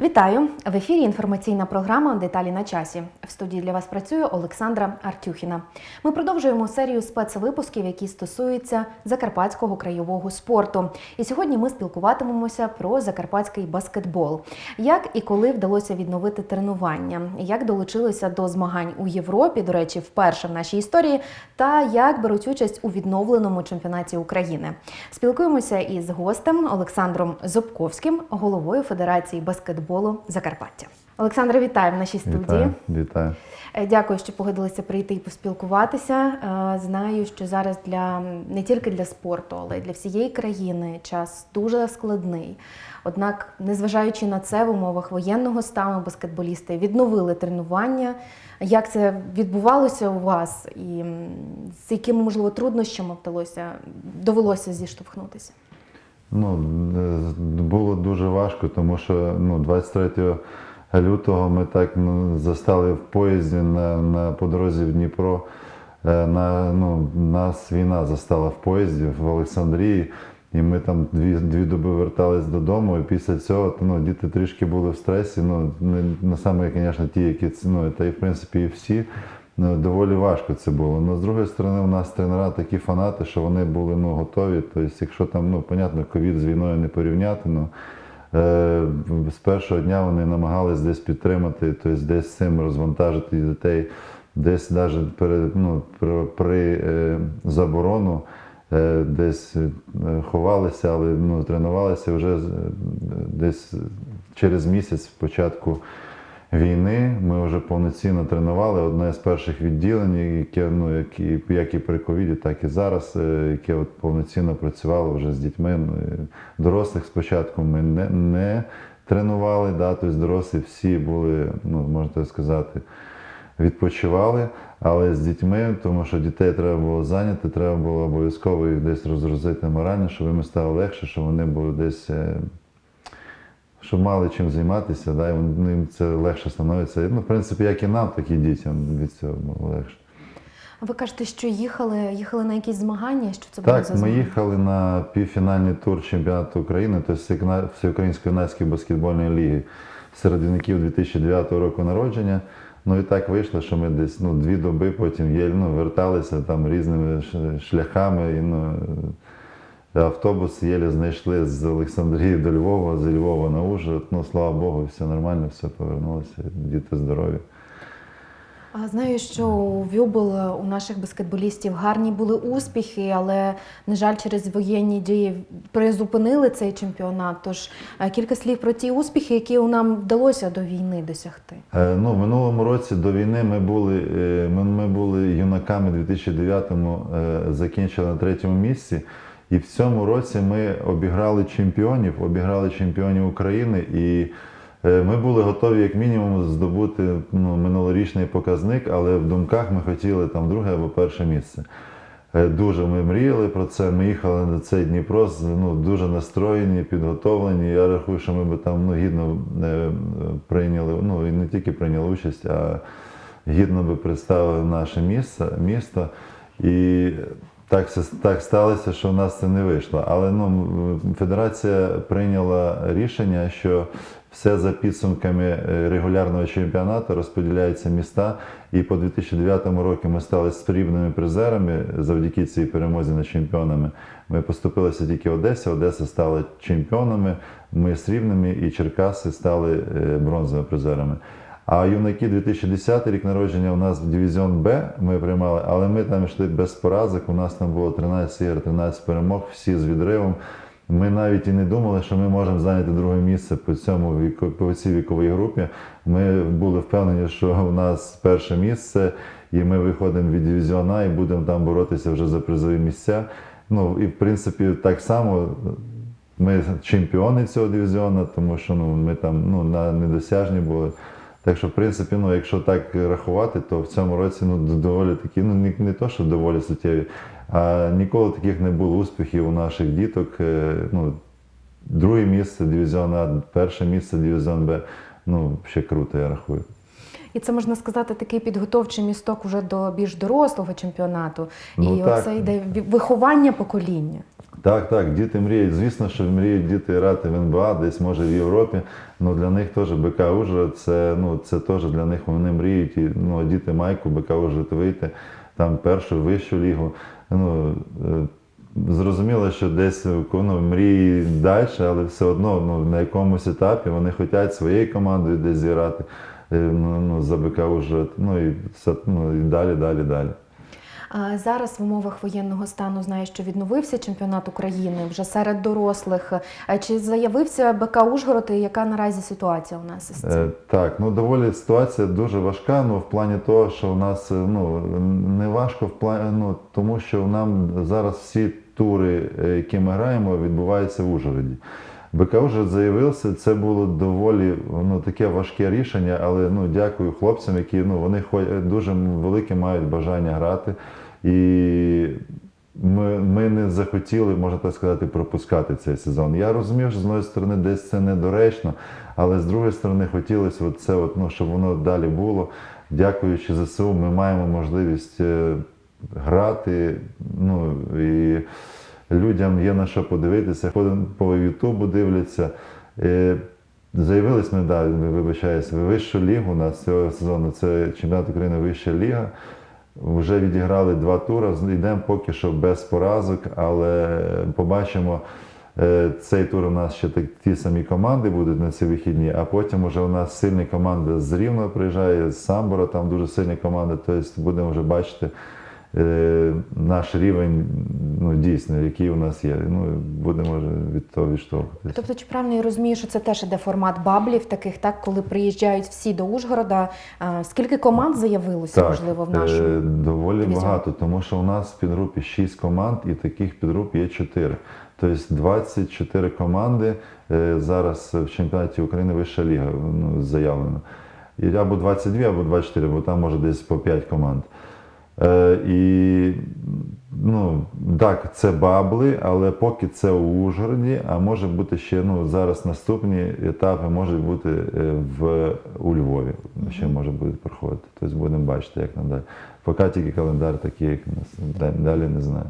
Вітаю в ефірі. Інформаційна програма Деталі на часі. В студії для вас працює Олександра Артюхіна. Ми продовжуємо серію спецвипусків, які стосуються закарпатського краєвого спорту. І сьогодні ми спілкуватимемося про закарпатський баскетбол. Як і коли вдалося відновити тренування, як долучилися до змагань у Європі, до речі, вперше в нашій історії, та як беруть участь у відновленому чемпіонаті України. Спілкуємося із гостем Олександром Зобковським, головою Федерації баскетболу Закарпаття. Олександре, вітаю в нашій студії. Вітаю, вітаю. Е, Дякую, що погодилися прийти і поспілкуватися. Е, Знаю, що зараз для не тільки для спорту, але й для всієї країни час дуже складний. Однак, незважаючи на це, в умовах воєнного стану баскетболісти відновили тренування. Як це відбувалося у вас, і з якими можливо труднощами вдалося довелося зіштовхнутися? Ну, е, було дуже важко, тому що ну, 23 лютого ми так ну, застали в поїзді на, на по в Дніпро. Е, На, ну, нас війна застала в поїзді в Олександрії, і ми там дві, дві доби вертались додому. І після цього ну, діти трішки були в стресі. Ну, не, не саме, звісно, ті, які ну, та й в принципі і всі. Ну, доволі важко це було. Ну, з другої сторони, у нас тренера такі фанати, що вони були ну, готові. Тобто, якщо там, ну, понятно, ковід з війною не порівняти, ну, е, з першого дня вони намагались десь підтримати, тобто десь цим розвантажити дітей, десь навіть перед, ну, при, при е, заборону. е, Десь е, ховалися, але ну, тренувалися вже десь через місяць початку війни ми вже повноцінно тренували одне з перших відділень, яке ну як і, як і при ковіді, так і зараз, е, яке от повноцінно працювало вже з дітьми. Ну, Дорослих спочатку ми не, не тренували, да, тобто дорослі всі були, ну можна сказати, відпочивали, але з дітьми, тому що дітей треба було зайняти, треба було обов'язково їх десь розгрузити морально, щоб їм стало легше, щоб вони були десь. Щоб мали чим займатися, да, і їм це легше становиться. Ну, в принципі, як і нам, так і дітям від цього легше. Ви кажете, що їхали, їхали на якісь змагання? Що це було Так, за ми їхали на півфінальний тур чемпіонату України, тобто Всеукраїнської юнацької баскетбольної ліги серед юнаків 2009 року народження. Ну і так вийшло, що ми десь ну, дві доби потім є, ну, верталися там різними шляхами. І, ну, автобус єлі знайшли з Олександрії до Львова, з Львова на Ужгород. Ну, слава Богу, все нормально, все повернулося, діти здорові. А, Знаю, що у Вюбл у наших баскетболістів гарні були успіхи, але на жаль, через воєнні дії призупинили цей чемпіонат. Тож е, кілька слів про ті успіхи, які нам вдалося до війни досягти. Е, Ну, в минулому році до війни ми були, е, ми, ми були юнаками 2009-му, е, закінчили на третьому місці. І в цьому році ми обіграли чемпіонів, обіграли чемпіонів України. І е, ми були готові як мінімум здобути ну, минулорічний показник, але в думках ми хотіли там друге або перше місце. Е, Дуже ми мріяли про це. Ми їхали на цей Дніпро ну, дуже настроєні, підготовлені. Я рахую, що ми би там ну, гідно е, прийняли, ну і не тільки прийняли участь, а гідно би представили наше місце, місто. І так, так сталося, що в нас це не вийшло. Але ну, федерація прийняла рішення, що все за підсумками е, регулярного чемпіонату розподіляються міста. І по 2009 року ми стали срібними призерами завдяки цій перемозі над чемпіонами. Ми поступилися тільки Одесі. Одеса стала чемпіонами, ми срібними, і Черкаси стали е, бронзовими призерами. А юнаки 2010 рік народження у нас в дивізіон Б ми приймали, але ми там йшли без поразок. У нас там було 13 ігор, 13 перемог, всі з відривом. Ми навіть і не думали, що ми можемо зайняти друге місце по цьому віку, по цій віковій групі. Ми були впевнені, що у нас перше місце, і ми виходимо від дивізіона і будемо там боротися вже за призові місця. Ну і в принципі так само ми чемпіони цього дивізіону, тому що ну, ми там ну, на недосяжні були. Так що, в принципі, ну, якщо так рахувати, то в цьому році ну, доволі такі, ну не, не то, що доволі суттєві, а ніколи таких не було успіхів у наших діток. Е, Ну, друге місце дивізіон А, перше місце дивізіон Б. Ну, ще круто, я рахую. І це можна сказати такий підготовчий місток уже до більш дорослого чемпіонату. Ну, і так. оце йде виховання покоління. Так, так, діти мріють. Звісно, що мріють діти грати в НБА, десь може в Європі. Ну для них теж БК Ужгород, це, ну, це теж для них вони мріють. І, ну, діти майку БК Ужгород вийти там першу, вищу лігу. Ну, е, зрозуміло, що десь ну, мрії далі, але все одно ну, на якомусь етапі вони хочуть своєю командою десь зіграти е, ну, ну, за БК Ужгород. Ну і все ну, і далі, далі, далі. Зараз в умовах воєнного стану знаю, що відновився чемпіонат України вже серед дорослих. А Чи заявився БК Ужгород і яка наразі ситуація у нас із цим? Е, Так, ну доволі ситуація дуже важка. Ну в плані того, що у нас е, ну не важко в плані, ну тому що нам зараз всі тури, е, які ми граємо, відбуваються в Ужгороді. БК Ужгород заявився, це було доволі ну, таке важке рішення, але ну дякую хлопцям, які ну вони дуже велике мають бажання грати. І ми, ми не захотіли, можна так сказати, пропускати цей сезон. Я розумів, що з однієї сторони десь це недоречно, але з другої сторони хотілося от це, от, ну, щоб воно далі було. Дякуючи ЗСУ, ми маємо можливість е, грати. Ну, і людям є на що подивитися. По, по Ютубу дивляться. Е, Заявились ми, да, вибачаюся, в вищу лігу у нас цього сезону. Це чемпіонат України Вища ліга. Вже відіграли два тури, йдемо поки що без поразок, але побачимо. е, Цей тур у нас ще так, ті самі команди будуть на ці вихідні, а потім вже у нас сильні команди з Рівного приїжджає, з Самбора, там дуже сильні команди. Тобто будемо вже бачити наш рівень ну, дійсно, який у нас є. Ну, будемо від того відштовхуватися. Тобто, чи правильно я розумію, що це теж іде формат баблів, таких, так, коли приїжджають всі до Ужгорода. Скільки команд заявилося, можливо, в е, нашому? доволі дивізіоні? багато, тому що у нас в підгрупі 6 команд і таких підгруп є 4. Тобто 24 команди е, зараз в чемпіонаті України Вища ліга ну, заявлено. І або 22, або 24, бо там може десь по 5 команд. Е, і ну, так, це бабли, але поки це у Ужгороді, а може бути ще ну, зараз наступні етапи можуть бути е, в, у Львові. Ще може бути проходити. Тобто будемо бачити, як нам далі. Поки тільки календар такий, як у нас далі не знаю.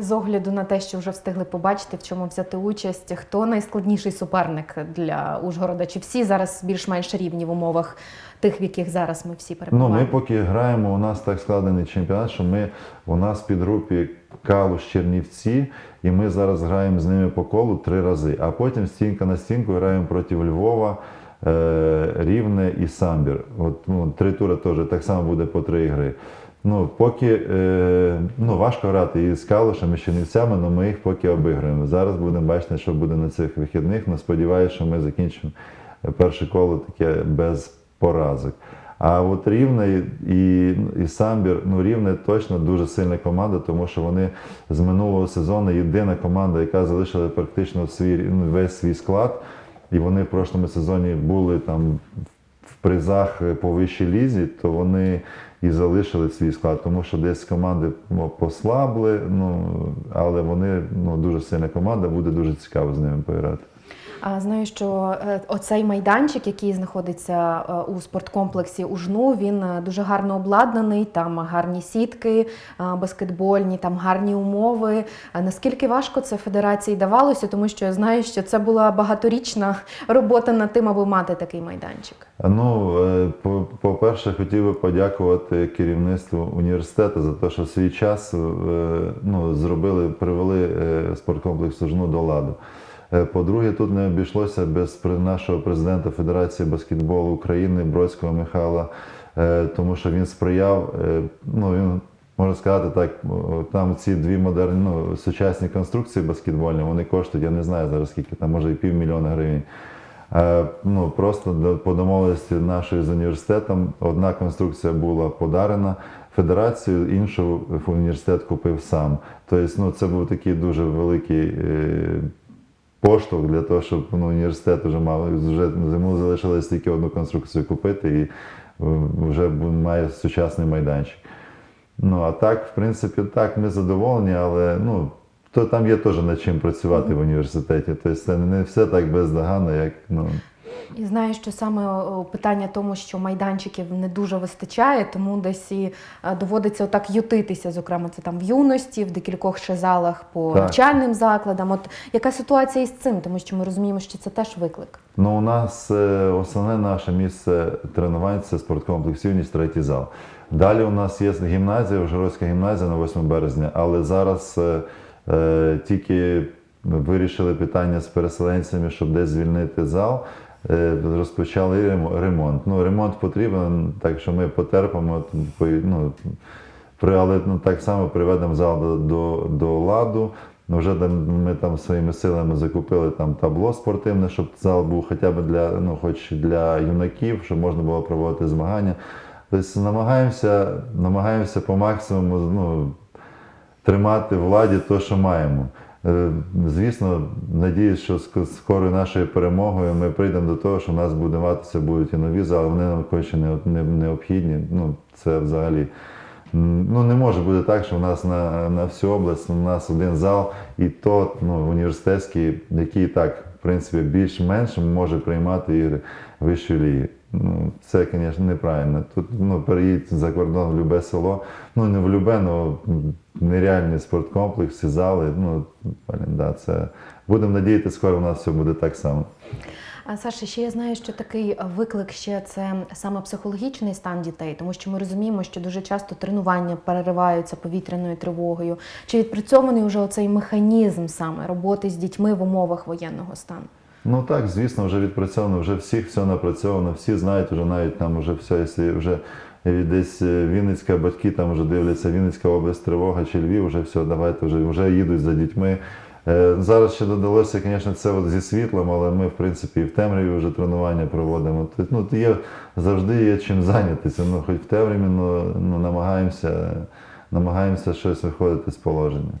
З огляду на те, що вже встигли побачити, в чому взяти участь, хто найскладніший суперник для Ужгорода? Чи всі зараз більш-менш рівні в умовах тих, в яких зараз ми всі Ну, ми поки граємо, у нас так складений чемпіонат, що ми у нас в підгрупі Калуш Чернівці, і ми зараз граємо з ними по колу три рази. А потім стінка на стінку граємо проти Львова, е, Рівне і Самбір. От, ну, три тури теж так само буде по три гри. Ну, поки е, ну, важко грати і з Калушем, і з але ми їх поки обіграємо. Зараз будемо бачити, що буде на цих вихідних. Ну, сподіваюся, що ми закінчимо перше коло таке без поразок. А от Рівне і, і, і Самбір, ну Рівне точно дуже сильна команда, тому що вони з минулого сезону єдина команда, яка залишила практично свій, ну, весь свій склад. І вони в прошлому сезоні були там в призах по вищій лізі, то вони і залишили свій склад, тому що десь команди ну, послабли, ну, але вони ну, дуже сильна команда, буде дуже цікаво з ними пограти. Знаю, що е, оцей майданчик, який знаходиться е, у спорткомплексі Ужну, він е, дуже гарно обладнаний. Там гарні сітки баскетбольні, там гарні умови. Наскільки важко це федерації давалося, тому що я знаю, що це була багаторічна робота над тим, аби мати такий майданчик. Ну, по- по-перше, хотів би подякувати керівництву університету за те, що свій час ну, зробили, привели спорткомплекс Ужну до ладу. Е, По-друге, тут не обійшлося без нашого президента Федерації баскетболу України Бродського Михайла, е, тому що він сприяв, е, ну, він, можна сказати так, там ці дві модерні, ну, сучасні конструкції баскетбольні, вони коштують, я не знаю зараз скільки, там може і півмільйона гривень. Е, Ну, просто по домовленості нашої з університетом одна конструкція була подарена федерацію, іншу університет купив сам. Тобто, ну, це був такий дуже великий поштовх для того, щоб ну, університет вже мав вже йому залишилось тільки одну конструкцію купити і вже має сучасний майданчик. Ну а так, в принципі, так, ми задоволені, але ну, то там є теж над чим працювати в університеті. Тобто це не все так бездоганно, як ну. І знаю, що саме питання тому, що майданчиків не дуже вистачає, тому десь і е, доводиться отак ютитися. Зокрема, це там в юності, в декількох ще залах по Так. навчальним закладам. От яка ситуація із цим? Тому що ми розуміємо, що це теж виклик. Ну, у нас е, основне наше місце тренувань це спорткомплекс «Юність», третій зал. Далі у нас є гімназія, Ужгородська гімназія на 8 березня, але зараз е, е, тільки вирішили питання з переселенцями, щоб десь звільнити зал. Е, Розпочали ремонт. Ну, ремонт потрібен, так що ми потерпимо. Ну, але ну, так само приведемо зал до, до, до ладу. Ну, Вже ми там своїми силами закупили там табло спортивне, щоб зал був хоча б для, ну, хоч для юнаків, щоб можна було проводити змагання. Тобто намагаємося, намагаємося по максимуму ну, тримати владі те, що маємо. Е, Звісно, надіюсь, що з скорою нашою перемогою ми прийдемо до того, що в нас буде матися будуть і нові зали, вони нам конче не, не, необхідні. Ну, це взагалі. Ну, не може бути так, що в нас на, на всю область у нас один зал, і то ну, університетський, який так, в принципі, більш-менш може приймати ігри вищої ліги. Ну, це, звісно, неправильно. Тут ну, переїдь за кордон в любе село. Ну, не в любе, але нереальні спорткомплекси, зали. Ну, блін, да, це... Будемо надіятися, скоро у нас все буде так само. А Саша, ще я знаю, що такий виклик ще це саме психологічний стан дітей, тому що ми розуміємо, що дуже часто тренування перериваються повітряною тривогою. Чи відпрацьований вже оцей механізм саме роботи з дітьми в умовах воєнного стану? Ну так, звісно, вже відпрацьовано, вже всіх все напрацьовано, всі знають, вже навіть там вже все, якщо вже десь е, Вінницька, батьки там вже дивляться, Вінницька область, тривога чи Львів, вже все, давайте вже, вже їдуть за дітьми. Е, Зараз ще додалося, звісно, це от зі світлом, але ми, в принципі, і в темряві вже тренування проводимо. Ну, є, завжди є чим зайнятися. Ну, хоч в темряві ну, ну, намагаємося, намагаємося щось виходити з положення.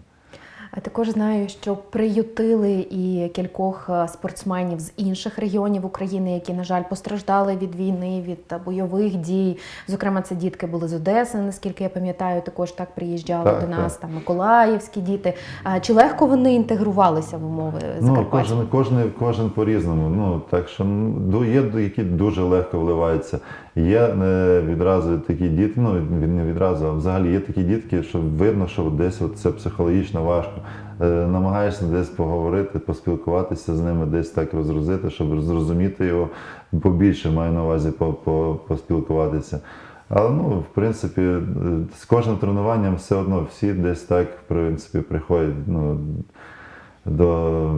А також знаю, що приютили і кількох е, спортсменів з інших регіонів України, які, на жаль, постраждали від війни, від е, бойових дій. Зокрема, це дітки були з Одеси, наскільки я пам'ятаю, також так приїжджали Так, до нас, так. там миколаївські діти. Чи легко вони інтегрувалися в умови Ну, Закарпаття? кожен, кожен, кожен по-різному. Ну, так що ну, є, які дуже легко вливаються. Є е, відразу такі діти, ну не відразу, а взагалі є такі дітки, що видно, що десь от це психологічно важко. Е, намагаєшся десь поговорити, поспілкуватися з ними, десь так розгрузити, щоб зрозуміти його побільше, маю на увазі по, по, поспілкуватися. Але ну, в принципі, е, з кожним тренуванням все одно всі десь так, в принципі, приходять. Ну, до,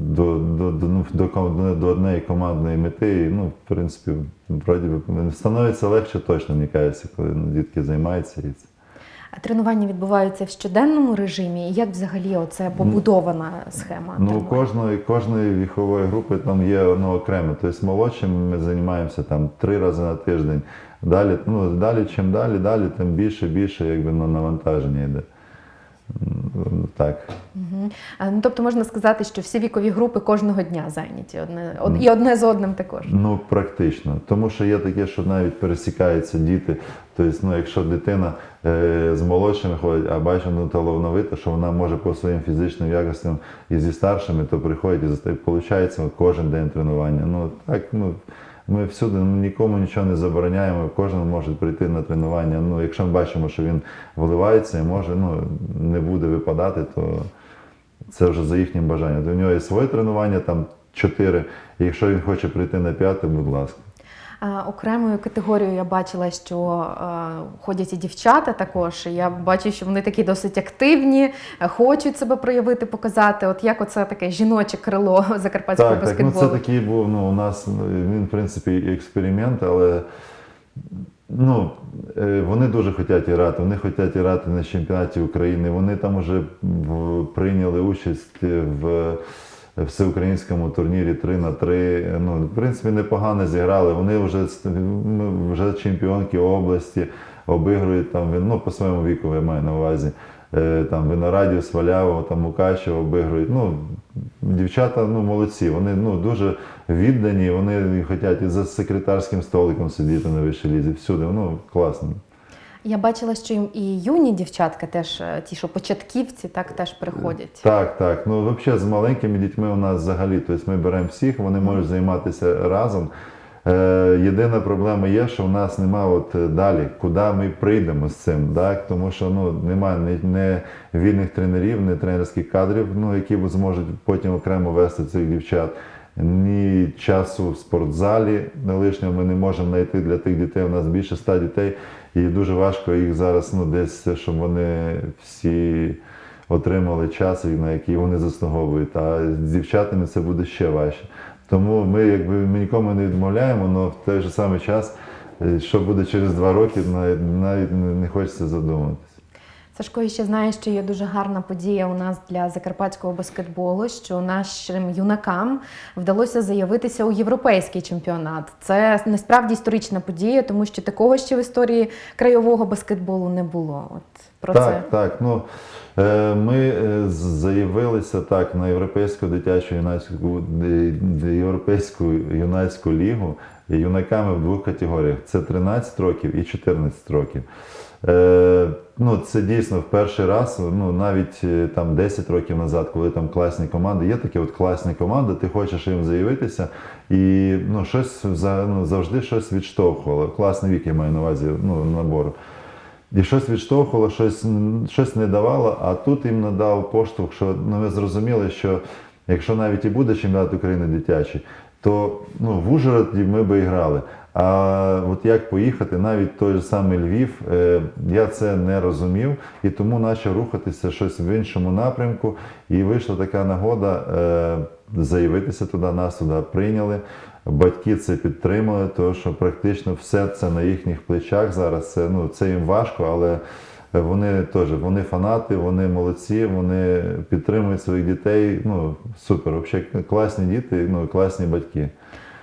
до, до, до, ну, до, до однієї командної мети. І, ну, в принципі, вроді би, становиться легше точно, мені кажеться, коли ну, дітки займаються. І це. А тренування відбуваються в щоденному режимі. І як взагалі оце побудована схема? Ну, у кожної, кожної вікової групи там є ну, окремо. Тобто молодшим ми займаємося там три рази на тиждень. Далі, ну, далі, чим далі, далі, тим більше, більше якби, ну, навантаження йде. Так. Мгм. А, Ну, тобто можна сказати, що всі вікові групи кожного дня зайняті одне од- і одне з одним також. Ну, практично. Тому що є таке, що навіть пересікаються діти. Тобто, ну, якщо дитина е, з молодшими ходить, а бачить ну, талановита, що вона може по своїм фізичним якостям і зі старшими, то приходить і. Получається кожен день тренування. Ну, так, ну, ми всюди ну, нікому нічого не забороняємо, кожен може прийти на тренування. Ну, якщо ми бачимо, що він вливається і може ну, не буде випадати, то це вже за їхнім бажанням. У нього є своє тренування, там чотири. Якщо він хоче прийти на п'яте, будь ласка. А, окремою категорією я бачила, що е, ходять і дівчата також. Я бачу, що вони такі досить активні, е, хочуть себе проявити, показати. От як оце таке жіноче крило закарпатського Так, так, ну баскетболу. це такий був ну, у нас ну, він, в принципі, експеримент, але ну, е, вони дуже хочуть грати. Вони хочуть грати на чемпіонаті України. Вони там вже прийняли участь в всеукраїнському турнірі 3 на 3. Ну, в принципі, непогано зіграли. Вони вже, ну, вже чемпіонки області, обігрують там, ну, по своєму віку, я маю на увазі. Е, Там Виноградів, Свалявого, там Мукачево обігрують. Ну, дівчата ну, молодці, вони ну, дуже віддані, вони хочуть і за секретарським столиком сидіти на вищій лізі. Всюди, ну, класно. Я бачила, що і юні дівчатка теж, е, ті, що початківці, так теж приходять. Так, так. Ну, взагалі, з маленькими дітьми у нас взагалі, тобто ми беремо всіх, вони можуть займатися разом. Е, єдина проблема є, що в нас немає от е, далі, куди ми прийдемо з цим, так? тому що ну, немає ні, ні вільних тренерів, ні тренерських кадрів, ну, які зможуть потім окремо вести цих дівчат. Ні часу в спортзалі лишнього ми не можемо знайти для тих дітей. У нас більше ста дітей, і дуже важко їх зараз ну, десь, щоб вони всі отримали час, на який вони заслуговують. А з дівчатами це буде ще важче. Тому ми якби ми нікому не відмовляємо, але в той же самий час, е, що буде через два роки, навіть, не хочеться задуматися. Сашко, ще знає, що є дуже гарна подія у нас для закарпатського баскетболу, що нашим юнакам вдалося заявитися у європейський чемпіонат. Це насправді історична подія, тому що такого ще в історії краєвого баскетболу не було. От про так, це. так. Ну, е, ми е, заявилися так на європейську дитячу юнацьку е, європейську юнацьку лігу юнаками в двох категоріях: це 13 років і 14 років. Е, ну, це дійсно в перший раз, ну навіть е, там 10 років назад, коли там класні команди, є такі от класні команди, ти хочеш їм заявитися, і ну, щось ну, завжди щось відштовхувало. Класний вік я маю на увазі ну, набору. І щось відштовхувало, щось, щось не давало, а тут їм надав поштовх, що ну, ми зрозуміли, що якщо навіть і буде чемпіонат України дитячий, то ну, в Ужгороді ми би грали. А от як поїхати, навіть той же самий Львів, е, я це не розумів і тому почав рухатися щось в іншому напрямку. І вийшла така нагода е, заявитися туди, нас туди прийняли. Батьки це підтримали, тому що практично все це на їхніх плечах зараз. Це, ну, це їм важко, але вони теж вони фанати, вони молодці, вони підтримують своїх дітей. Ну, супер, взагалі класні діти, ну, класні батьки.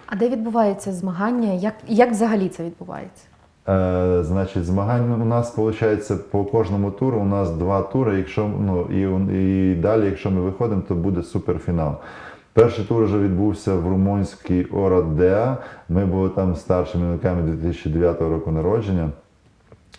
А де відбувається змагання? Як, як взагалі це відбувається? Е, значить, змагань у нас виходить по кожному туру. У нас два тури. Якщо ну і, і далі, якщо ми виходимо, то буде суперфінал. Перший тур вже відбувся в румунській Орадеа. Ми були там старшими юнаками 2009 року народження.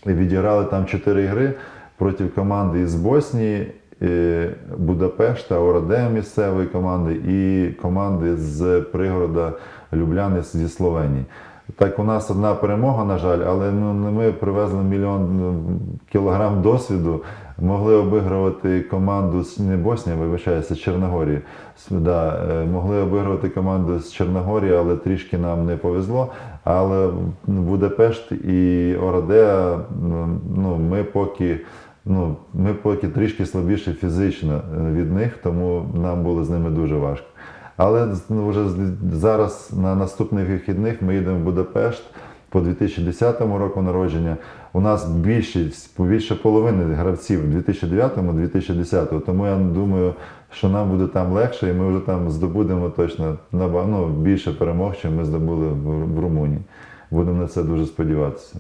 Відіграли там чотири гри проти команди із Боснії, е, Будапешта, Орадея місцевої команди і команди з пригорода Любляни зі Словенії. Так, у нас одна перемога, на жаль, але ну, ми привезли мільйон ну, кілограм досвіду, могли обігрувати команду з не Боснія, вибачаюся, з Чорногорії. Да, е, могли обігрувати команду з Чорногорії, але трішки нам не повезло. Але ну, Будапешт і Орадеа, ну, ну, ми поки. Ну, ми поки трішки слабіші фізично е, від них, тому нам було з ними дуже важко. Але вже зараз на наступних вихідних ми їдемо в Будапешт по 2010 року народження. У нас більшість, більше половини гравців 2009-2010, тому я думаю, що нам буде там легше, і ми вже там здобудемо точно наба- ну, більше перемог, чим ми здобули в Румунії. Будемо на це дуже сподіватися.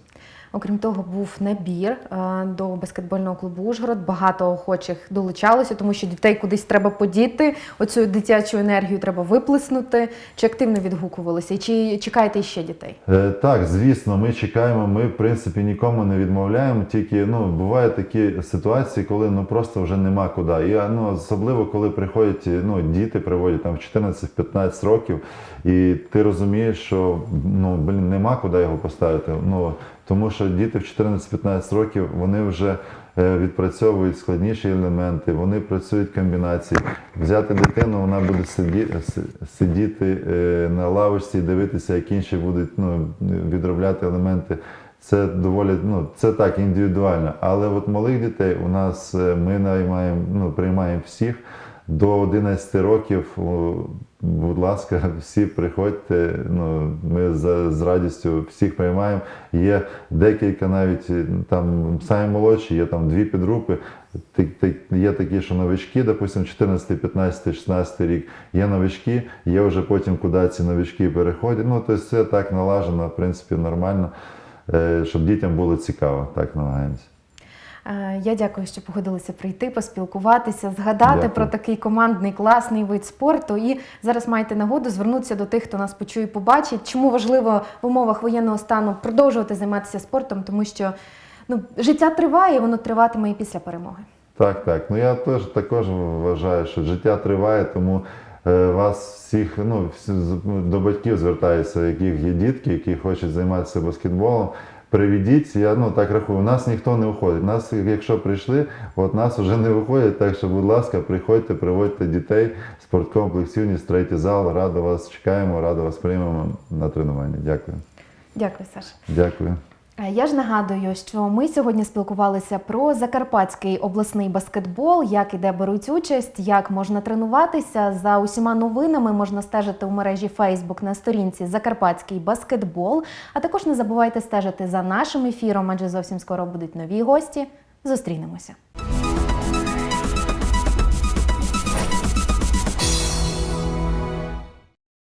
Окрім того, був набір е, до баскетбольного клубу Ужгород. Багато охочих долучалося, тому що дітей кудись треба подіти. Оцю дитячу енергію треба виплеснути. Чи активно відгукувалися? Чи чекаєте ще дітей? Е, Так, звісно, ми чекаємо. Ми, в принципі, нікому не відмовляємо. Тільки ну, бувають такі ситуації, коли ну просто вже нема куди. І ну, особливо, коли приходять ну, діти, приводять там в 14-15 років, і ти розумієш, що ну, блін, нема куди його поставити. Ну, тому що діти в 14-15 років вони вже е, відпрацьовують складніші елементи, вони працюють комбінації. Взяти дитину, вона буде сидіти, сидіти е, на лавочці і дивитися, як інші будуть ну, відробляти елементи. Це доволі ну, це так індивідуально. Але от малих дітей у нас е, ми наймаємо, ну, приймаємо всіх до 11 років. Будь ласка, всі приходьте. Ну, ми за, з радістю всіх приймаємо. Є декілька навіть е, там самі молодші, є там дві підгрупи. Є такі, що новички, допустимо, 14, 15, 16 рік. Є новички, є вже потім, куди ці новички переходять. Ну, тобто все так налажено, в принципі, нормально, е, щоб дітям було цікаво. Так намагаємося. Е, Я дякую, що погодилися прийти, поспілкуватися, згадати Дякую. про такий командний класний вид спорту. І зараз маєте нагоду звернутися до тих, хто нас почує, і побачить. Чому важливо в умовах воєнного стану продовжувати займатися спортом, тому що ну, життя триває, і воно триватиме і після перемоги. Так, так. Ну я теж також вважаю, що життя триває, тому е, вас всіх, ну, до батьків звертаюся, яких є дітки, які хочуть займатися баскетболом. Приведіть, я ну так рахую, у нас ніхто не уходить. Нас, якщо прийшли, от нас вже не виходять, так що, будь ласка, приходьте, приводьте дітей, спорткомплекс Юніс, третій зал, радо вас чекаємо, радо вас приймемо на тренування. Дякую. Дякую, Саша. Дякую. Е, Я ж нагадую, що ми сьогодні спілкувалися про Закарпатський обласний баскетбол, як і де беруть участь, як можна тренуватися. За усіма новинами можна стежити у мережі Facebook на сторінці Закарпатський баскетбол. А також не забувайте стежити за нашим ефіром, адже зовсім скоро будуть нові гості. Зустрінемося.